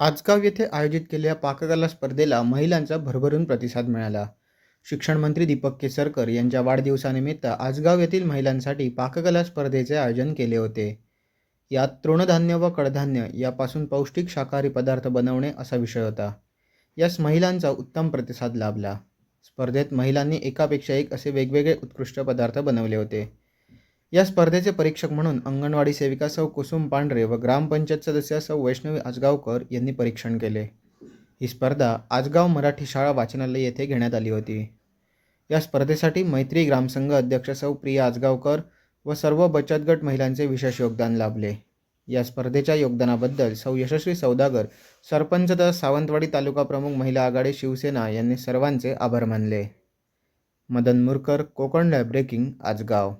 आजगाव येथे आयोजित केलेल्या पाककला स्पर्धेला महिलांचा भरभरून प्रतिसाद मिळाला. शिक्षण मंत्री दीपक केसरकर यांच्या वाढदिवसानिमित्त आजगाव येथील महिलांसाठी पाककला स्पर्धेचे आयोजन केले होते. यात तृणधान्य व कडधान्य यापासून पौष्टिक शाकाहारी पदार्थ बनवणे असा विषय होता. यास महिलांचा उत्तम प्रतिसाद लाभला. स्पर्धेत महिलांनी एकापेक्षा एक असे वेगवेगळे उत्कृष्ट पदार्थ बनवले होते. या स्पर्धेचे परीक्षक म्हणून अंगणवाडी सेविका सौ कुसुम पांढरे व ग्रामपंचायत सदस्य सौ वैष्णवी आजगावकर यांनी परीक्षण केले. ही स्पर्धा आजगाव मराठी शाळा वाचनालय येथे घेण्यात आली होती. या स्पर्धेसाठी मैत्री ग्रामसंघ अध्यक्ष सौ प्रिया आजगावकर व सर्व बचत गट महिलांचे विशेष योगदान लाभले. या स्पर्धेच्या योगदानाबद्दल सौ यशस्वी सौदागर सरपंच तथा सावंतवाडी तालुका प्रमुख महिला आघाडी शिवसेना यांनी सर्वांचे आभार मानले. Madan Murkar Konkan lab breaking Ajgaon.